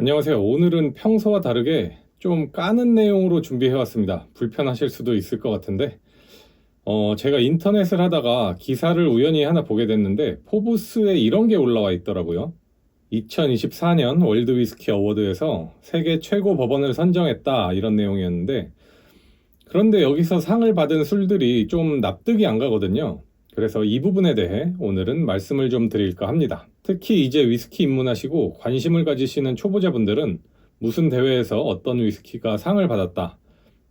안녕하세요. 오늘은 평소와 다르게 좀 까는 내용으로 준비해 왔습니다. 불편하실 수도 있을 것 같은데, 어, 제가 인터넷을 하다가 기사를 우연히 하나 보게 됐는데, 포브스에 이런 게 올라와 있더라고요. 2024년 월드 위스키 어워드에서 세계 최고 법원을 선정했다, 이런 내용이었는데, 그런데 여기서 상을 받은 술들이 좀 납득이 안 가거든요. 그래서 이 부분에 대해 오늘은 말씀을 좀 드릴까 합니다. 특히 이제 위스키 입문하시고 관심을 가지시는 초보자분들은 무슨 대회에서 어떤 위스키가 상을 받았다.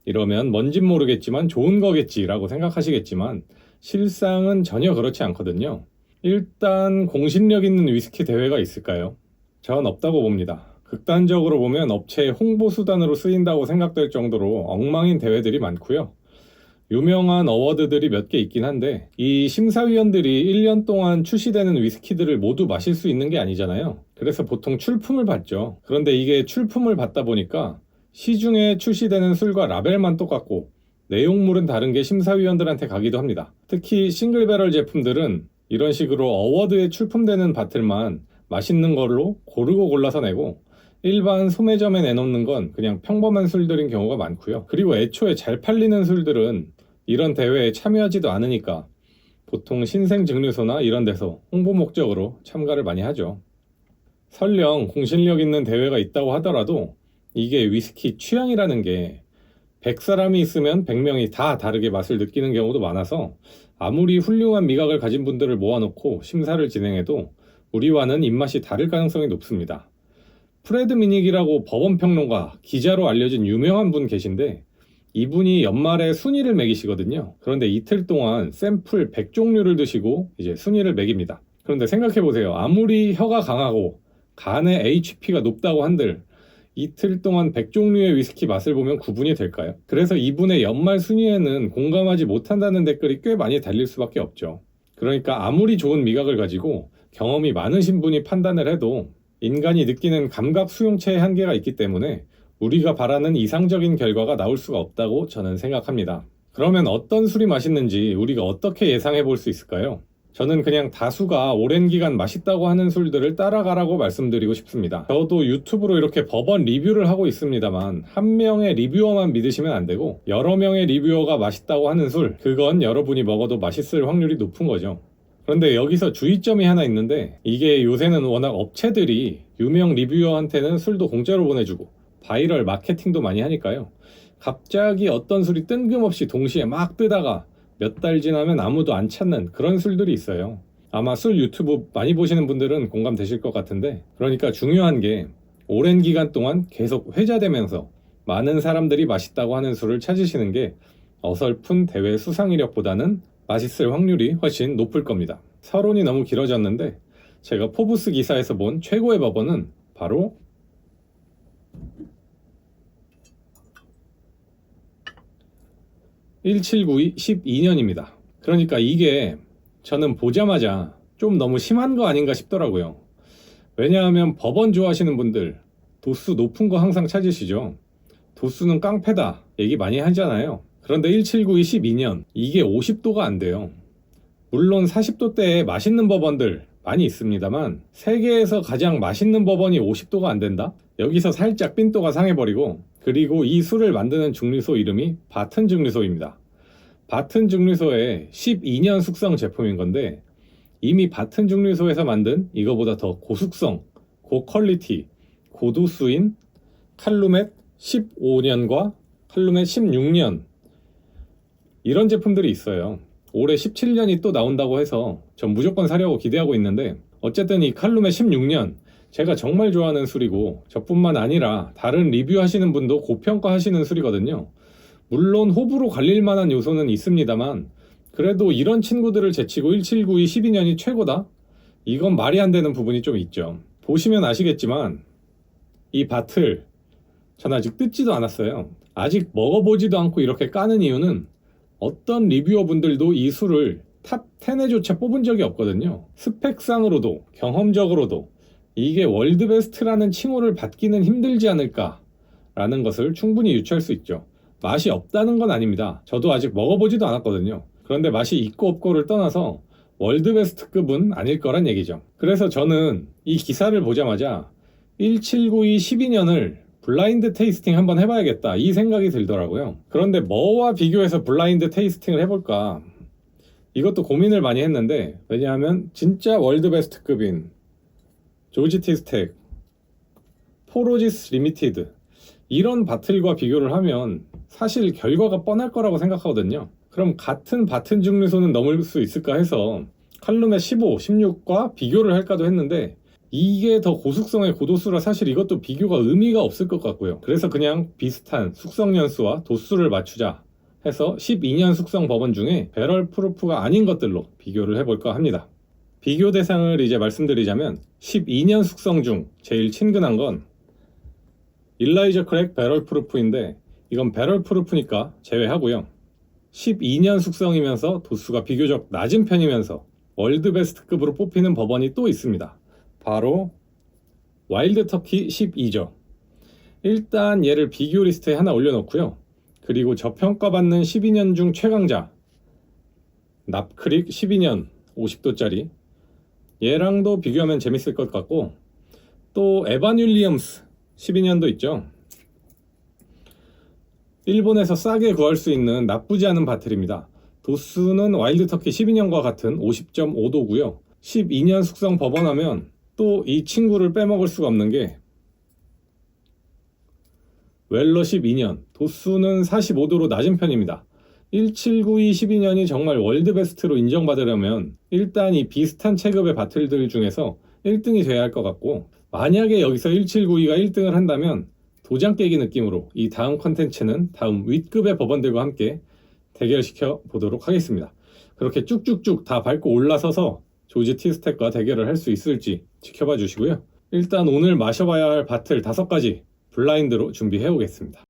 이러면 뭔진 모르겠지만 좋은 거겠지라고 생각하시겠지만 실상은 전혀 그렇지 않거든요. 일단 공신력 있는 위스키 대회가 있을까요? 전 없다고 봅니다. 극단적으로 보면 업체의 홍보 수단으로 쓰인다고 생각될 정도로 엉망인 대회들이 많고요. 유명한 어워드들이 몇 개 있긴 한데 이 심사위원들이 1년 동안 출시되는 위스키들을 모두 마실 수 있는 게 아니잖아요. 그래서 보통 출품을 받죠. 그런데 이게 출품을 받다 보니까 시중에 출시되는 술과 라벨만 똑같고 내용물은 다른 게 심사위원들한테 가기도 합니다. 특히 싱글 배럴 제품들은 이런 식으로 어워드에 출품되는 바틀만 맛있는 걸로 고르고 골라서 내고 일반 소매점에 내놓는 건 그냥 평범한 술들인 경우가 많고요. 그리고 애초에 잘 팔리는 술들은 이런 대회에 참여하지도 않으니까 보통 신생 증류소나 이런 데서 홍보 목적으로 참가를 많이 하죠. 설령 공신력 있는 대회가 있다고 하더라도 이게 위스키 취향이라는 게 100사람이 있으면 100명이 다 다르게 맛을 느끼는 경우도 많아서 아무리 훌륭한 미각을 가진 분들을 모아놓고 심사를 진행해도 우리와는 입맛이 다를 가능성이 높습니다. 프레드 미닉이라고 법원평론가, 기자로 알려진 유명한 분 계신데 이분이 연말에 순위를 매기시거든요. 그런데 이틀 동안 샘플 100종류를 드시고 이제 순위를 매깁니다. 그런데 생각해보세요. 아무리 혀가 강하고 간의 HP가 높다고 한들 이틀 동안 100종류의 위스키 맛을 보면 구분이 될까요? 그래서 이분의 연말 순위에는 공감하지 못한다는 댓글이 꽤 많이 달릴 수밖에 없죠. 그러니까 아무리 좋은 미각을 가지고 경험이 많으신 분이 판단을 해도 인간이 느끼는 감각 수용체의 한계가 있기 때문에 우리가 바라는 이상적인 결과가 나올 수가 없다고 저는 생각합니다. 그러면 어떤 술이 맛있는지 우리가 어떻게 예상해 볼 수 있을까요? 저는 그냥 다수가 오랜 기간 맛있다고 하는 술들을 따라가라고 말씀드리고 싶습니다. 저도 유튜브로 이렇게 법원 리뷰를 하고 있습니다만 한 명의 리뷰어만 믿으시면 안 되고 여러 명의 리뷰어가 맛있다고 하는 술 그건 여러분이 먹어도 맛있을 확률이 높은 거죠. 그런데 여기서 주의점이 하나 있는데 이게 요새는 워낙 업체들이 유명 리뷰어한테는 술도 공짜로 보내주고 바이럴 마케팅도 많이 하니까요. 갑자기 어떤 술이 뜬금없이 동시에 막 뜨다가 몇 달 지나면 아무도 안 찾는 그런 술들이 있어요. 아마 술 유튜브 많이 보시는 분들은 공감되실 것 같은데 그러니까 중요한 게 오랜 기간 동안 계속 회자되면서 많은 사람들이 맛있다고 하는 술을 찾으시는 게 어설픈 대회 수상 이력보다는 맛있을 확률이 훨씬 높을 겁니다. 서론이 너무 길어졌는데 제가 포브스 기사에서 본 최고의 법원은 바로 1792 12년입니다. 그러니까 이게 저는 보자마자 좀 너무 심한 거 아닌가 싶더라고요. 왜냐하면 법원 좋아하시는 분들 도수 높은 거 항상 찾으시죠. 도수는 깡패다 얘기 많이 하잖아요. 그런데 1792 12년 이게 50도가 안 돼요. 물론 40도대에 맛있는 법원들 많이 있습니다만 세계에서 가장 맛있는 법원이 50도가 안 된다? 여기서 살짝 삔또가 상해버리고 그리고 이 술을 만드는 증류소 이름이 바튼 증류소입니다. 바튼 증류소의 12년 숙성 제품인 건데 이미 바튼 증류소에서 만든 이거보다 더 고숙성, 고퀄리티, 고도수인 칼루멧 15년과 칼루멧 16년 이런 제품들이 있어요. 올해 17년이 또 나온다고 해서 전 무조건 사려고 기대하고 있는데 어쨌든 이 칼룸의 16년 제가 정말 좋아하는 술이고 저뿐만 아니라 다른 리뷰하시는 분도 고평가하시는 술이거든요. 물론 호불호 갈릴 만한 요소는 있습니다만 그래도 이런 친구들을 제치고 1792 12년이 최고다? 이건 말이 안 되는 부분이 좀 있죠. 보시면 아시겠지만 이 바틀 전 아직 뜯지도 않았어요. 아직 먹어보지도 않고 이렇게 까는 이유는 어떤 리뷰어 분들도 이 술을 탑 10에조차 뽑은 적이 없거든요. 스펙상으로도 경험적으로도 이게 월드 베스트라는 칭호를 받기는 힘들지 않을까 라는 것을 충분히 유추할 수 있죠. 맛이 없다는 건 아닙니다. 저도 아직 먹어보지도 않았거든요. 그런데 맛이 있고 없고를 떠나서 월드 베스트급은 아닐 거란 얘기죠. 그래서 저는 이 기사를 보자마자 1792 12년을 블라인드 테이스팅 한번 해봐야겠다 이 생각이 들더라고요. 그런데 뭐와 비교해서 블라인드 테이스팅을 해볼까? 이것도 고민을 많이 했는데 왜냐하면 진짜 월드 베스트급인 조지 티스텍, 포로지스 리미티드 이런 바틀과 비교를 하면 사실 결과가 뻔할 거라고 생각하거든요. 그럼 같은 바튼 중류소는 넘을 수 있을까 해서 칼룸의 15, 16과 비교를 할까도 했는데 이게 더 고숙성의 고도수라 사실 이것도 비교가 의미가 없을 것 같고요. 그래서 그냥 비슷한 숙성 연수와 도수를 맞추자 해서 12년 숙성 법원 중에 배럴 프루프가 아닌 것들로 비교를 해볼까 합니다. 비교 대상을 이제 말씀드리자면 12년 숙성 중 제일 친근한 건 일라이저 크랙 배럴 프루프인데 이건 배럴 프루프니까 제외하고요. 12년 숙성이면서 도수가 비교적 낮은 편이면서 월드 베스트급으로 뽑히는 법원이 또 있습니다. 바로 와일드 터키 12죠. 일단 얘를 비교 리스트에 하나 올려놓고요. 그리고 저평가받는 12년 중 최강자 납크릭 12년 50도짜리 얘랑도 비교하면 재밌을 것 같고 또 에반 윌리엄스 12년도 있죠. 일본에서 싸게 구할 수 있는 나쁘지 않은 바틀입니다. 도수는 와일드 터키 12년과 같은 50.5도고요. 12년 숙성 법원하면 또 이 친구를 빼먹을 수가 없는 게 웰러 12년 도수는 45도로 낮은 편입니다. 1792 12년이 정말 월드 베스트로 인정받으려면 일단 이 비슷한 체급의 바틀들 중에서 1등이 돼야 할 것 같고 만약에 여기서 1792가 1등을 한다면 도장 깨기 느낌으로 이 다음 컨텐츠는 다음 윗급의 법원들과 함께 대결시켜 보도록 하겠습니다. 그렇게 쭉쭉쭉 다 밟고 올라서서 조지 티스텍과 대결을 할 수 있을지 지켜봐 주시고요. 일단 오늘 마셔봐야 할 바틀 다섯 가지 블라인드로 준비해 오겠습니다.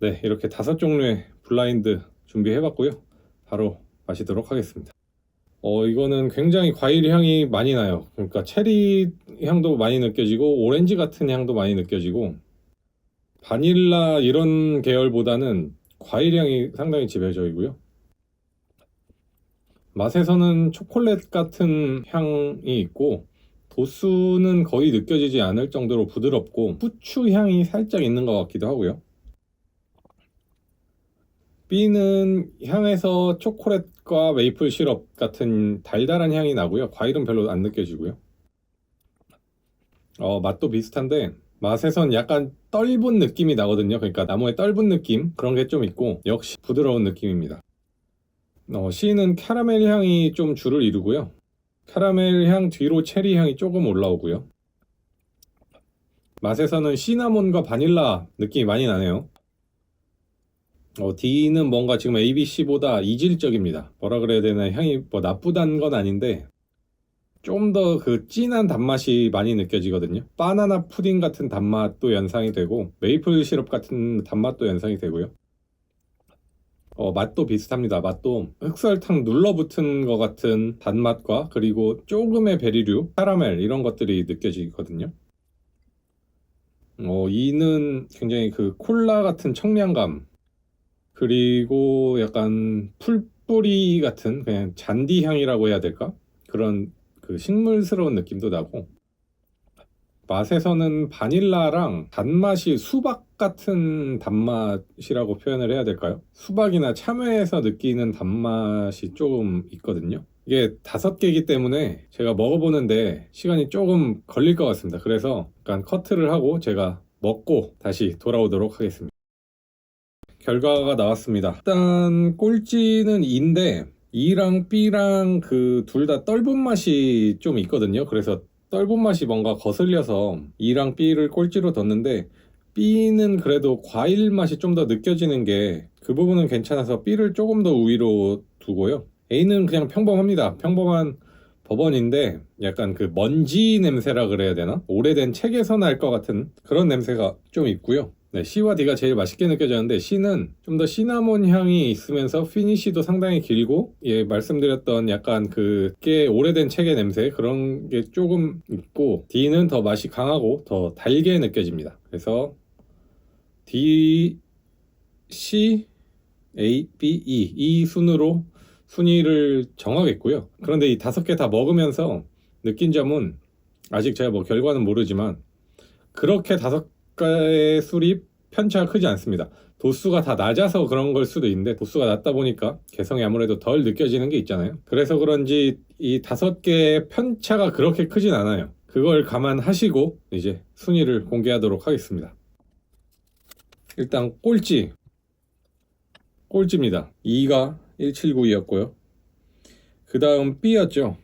네, 이렇게 다섯 종류의 블라인드 준비해 봤고요. 바로 마시도록 하겠습니다. 어, 이거는 굉장히 과일 향이 많이 나요. 그러니까 체리 향도 많이 느껴지고 오렌지 같은 향도 많이 느껴지고 바닐라 이런 계열보다는 과일 향이 상당히 지배적이고요. 맛에서는 초콜릿 같은 향이 있고 도수는 거의 느껴지지 않을 정도로 부드럽고 후추 향이 살짝 있는 것 같기도 하고요. B는 향에서 초콜릿과 메이플 시럽 같은 달달한 향이 나고요. 과일은 별로 안 느껴지고요. 어, 맛도 비슷한데 맛에선 약간 떫은 느낌이 나거든요. 그러니까 나무의 떫은 느낌 그런 게 좀 있고 역시 부드러운 느낌입니다. 어, C는 캐러멜 향이 좀 주를 이루고요. 캐러멜 향 뒤로 체리 향이 조금 올라오고요. 맛에서는 시나몬과 바닐라 느낌이 많이 나네요. 어, D는 뭔가 지금 ABC보다 이질적입니다. 뭐라 그래야 되나 향이 뭐 나쁘다는 건 아닌데 좀 더 그 진한 단맛이 많이 느껴지거든요. 바나나 푸딩 같은 단맛도 연상이 되고 메이플 시럽 같은 단맛도 연상이 되고요. 어, 맛도 비슷합니다. 맛도 흑설탕 눌러붙은 것 같은 단맛과 그리고 조금의 베리류, 카라멜 이런 것들이 느껴지거든요. 어, 이는 굉장히 그 콜라 같은 청량감 그리고 약간 풀뿌리 같은 그냥 잔디 향이라고 해야 될까? 그런 그 식물스러운 느낌도 나고 맛에서는 바닐라랑 단맛이 수박 같은 단맛이라고 표현을 해야 될까요? 수박이나 참외에서 느끼는 단맛이 조금 있거든요. 이게 다섯 개이기 때문에 제가 먹어보는데 시간이 조금 걸릴 것 같습니다. 그래서 약간 커트를 하고 제가 먹고 다시 돌아오도록 하겠습니다. 결과가 나왔습니다. 일단 꼴찌는 E인데 E랑 B랑 그 둘 다 떫은 맛이 좀 있거든요. 그래서 떫은 맛이 뭔가 거슬려서 E랑 B를 꼴찌로 뒀는데 B는 그래도 과일 맛이 좀 더 느껴지는 게 그 부분은 괜찮아서 B를 조금 더 우위로 두고요. A는 그냥 평범합니다. 평범한 법원인데 약간 그 먼지 냄새라 그래야 되나? 오래된 책에서 날 것 같은 그런 냄새가 좀 있고요. 네, C와 D가 제일 맛있게 느껴졌는데 C는 좀 더 시나몬 향이 있으면서 피니쉬도 상당히 길고 예 말씀드렸던 약간 그 꽤 오래된 책의 냄새 그런 게 조금 있고 D는 더 맛이 강하고 더 달게 느껴집니다. 그래서 D, C, A, B, E 이 순으로 순위를 정하겠고요. 그런데 이 다섯 개 다 먹으면서 느낀 점은 아직 제가 뭐 결과는 모르지만 그렇게 다섯 가의 술이 편차가 크지 않습니다. 도수가 다 낮아서 그런 걸 수도 있는데 도수가 낮다 보니까 개성이 아무래도 덜 느껴지는 게 있잖아요. 그래서 그런지 이 다섯 개의 편차가 그렇게 크진 않아요. 그걸 감안하시고 이제 순위를 공개하도록 하겠습니다. 일단 꼴찌 꼴찌입니다. 2가 1792였고요. 그 다음 B였죠.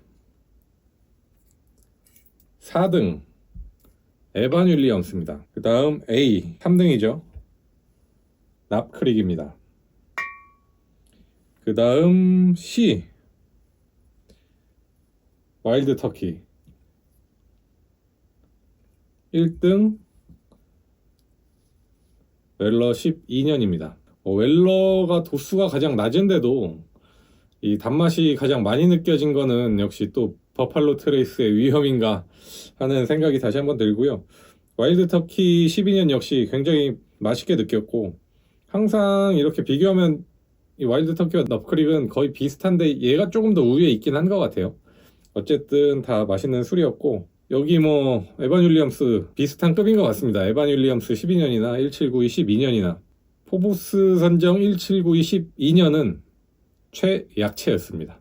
4등 에반 윌리엄스입니다. 그 다음 A 3등이죠. 납크릭입니다. 그 다음 C 와일드 터키 1등 웰러 12년입니다. 어, 웰러가 도수가 가장 낮은데도 이 단맛이 가장 많이 느껴진 거는 역시 또 버팔로 트레이스의 위험인가 하는 생각이 다시 한번 들고요. 와일드 터키 12년 역시 굉장히 맛있게 느꼈고 항상 이렇게 비교하면 이 와일드 터키와 넙크릭은 거의 비슷한데 얘가 조금 더 우위에 있긴 한 것 같아요. 어쨌든 다 맛있는 술이었고 여기 뭐 에반 윌리엄스 비슷한 급인 것 같습니다. 에반 윌리엄스 12년이나 1792 12년이나 포브스 선정 1792 12년은 최약체였습니다.